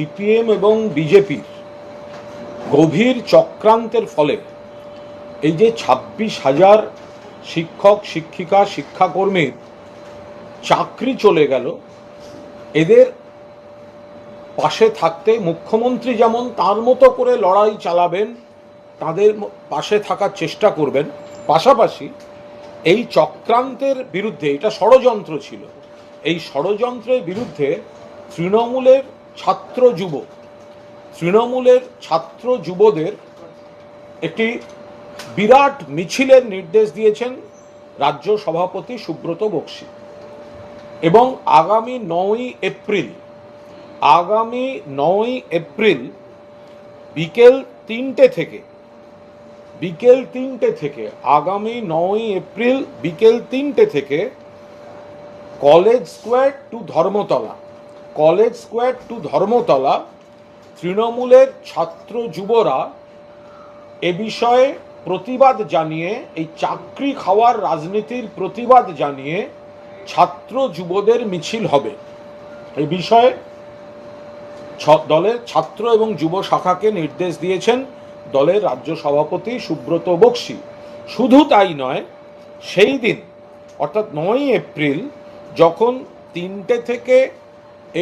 CPM এবং বিজেপির গভীর চক্রান্তের ফলে এই যে ছাব্বিশ হাজার শিক্ষক, শিক্ষিকা শিক্ষাকর্মীর চাকরি চলে গেল, এদের পাশে থাকতে মুখ্যমন্ত্রী যেমন তার মতো করে লড়াই চালাবেন, তাদের পাশে থাকার চেষ্টা করবেন, পাশাপাশি এই চক্রান্তের বিরুদ্ধে, এটা ষড়যন্ত্র ছিল, এই ষড়যন্ত্রের বিরুদ্ধে তৃণমূলের ছাত্র যুব। তৃণমূলের ছাত্র যুবদের একটি বিরাট মিছিলের নির্দেশ দিয়েছেন রাজ্য সভাপতি সুব্রত বক্সী। এবং আগামী নয়ই এপ্রিল, আগামী নয় এপ্রিল বিকেল তিনটে থেকে, বিকেল তিনটে থেকে, আগামী নয় এপ্রিল বিকেল তিনটে থেকে college square to Dharmatala college square to Dharmatala, তৃণমূলের ছাত্র যুবরা এ বিষয়ে প্রতিবাদ জানিয়ে, এই চাকরি খাওয়ার রাজনীতির প্রতিবাদ জানিয়ে ছাত্র যুবদের মিছিল হবে। এই বিষয়ে দলের ছাত্র এবং যুব শাখাকে নির্দেশ দিয়েছেন দলের রাজ্য সভাপতি সুব্রত বক্সী। শুধু তাই নয়, সেই দিন, অর্থাৎ নয়ই এপ্রিল, যখন তিনটে থেকে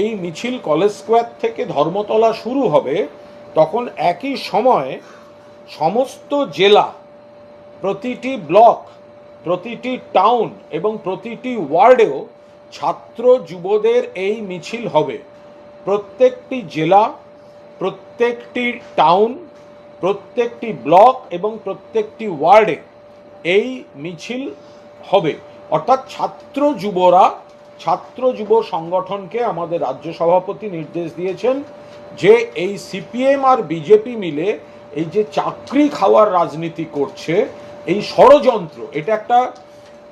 এই মিছিল কলেজ স্কোয়ার থেকে ধর্মতলা শুরু হবে তখন একই সময়ে সমস্ত জেলা, প্রতিটি ব্লক, প্রতিটি টাউন এবং প্রতিটি ওয়ার্ডেও ছাত্র যুবদের এই মিছিল হবে। প্রত্যেকটি জেলা, প্রত্যেকটি টাউন, প্রত্যেকটি ব্লক এবং প্রত্যেকটি ওয়ার্ডে এই মিছিল হবে। অর্থাৎ ছাত্র যুবরা ছাত্র যুব সংগঠনকে আমাদের রাজ্য সভাপতি নির্দেশ দিয়েছেন যে এই সিপিএম আর বিজেপি মিলে এই যে চাকরি খাওয়ার রাজনীতি করছে, এই ষড়যন্ত্র, এটা একটা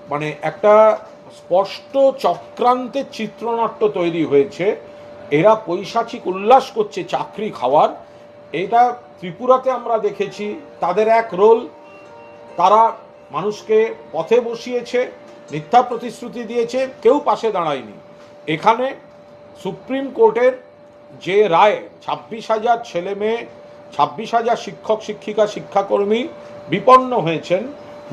মানে একটা স্পষ্ট চক্রান্তের চিত্রনাট্য তৈরি হয়েছে। এরা পৈশাচিক উল্লাস করছে চাকরি খাওয়ার। এটা ত্রিপুরাতে আমরা দেখেছি, তাদের এক রোল তারা মানুষকে পথে বসিয়েছে। মিথ্যা প্রতিশ্রুতি দিয়েছে, কেউ পাশে দাঁড়ায়নি। এখানে সুপ্রিম কোর্টের যে রায়, ছাব্বিশ হাজার ছেলে মেয়ে, ছাব্বিশ হাজার শিক্ষক, শিক্ষিকা, শিক্ষাকর্মী বিপন্ন হয়েছেন,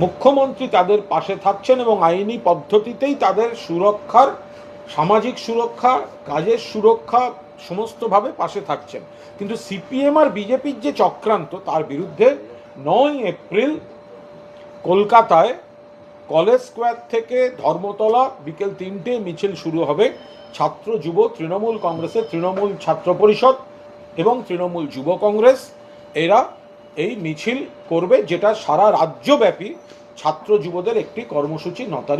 মুখ্যমন্ত্রী তাদের পাশে থাকছেন এবং আইনি পদ্ধতিতেই তাদের সুরক্ষার, সামাজিক সুরক্ষা, কাজের সুরক্ষা সমস্তভাবে পাশে থাকছেন। কিন্তু সিপিএম আর বিজেপির যে চক্রান্ত, তার বিরুদ্ধে নয় এপ্রিল কলকাতায় কলেজ স্কোয়ার থেকে ধর্মতলা বিকেল তিনটে মিছিল শুরু হবে। ছাত্র, যুব, তৃণমূল কংগ্রেসের তৃণমূল ছাত্র পরিষদ এবং তৃণমূল যুব কংগ্রেস, এরা এই মিছিল করবে যেটা সারা রাজ্যব্যাপী ছাত্র, যুবদের একটি কর্মসূচি ন তারিখ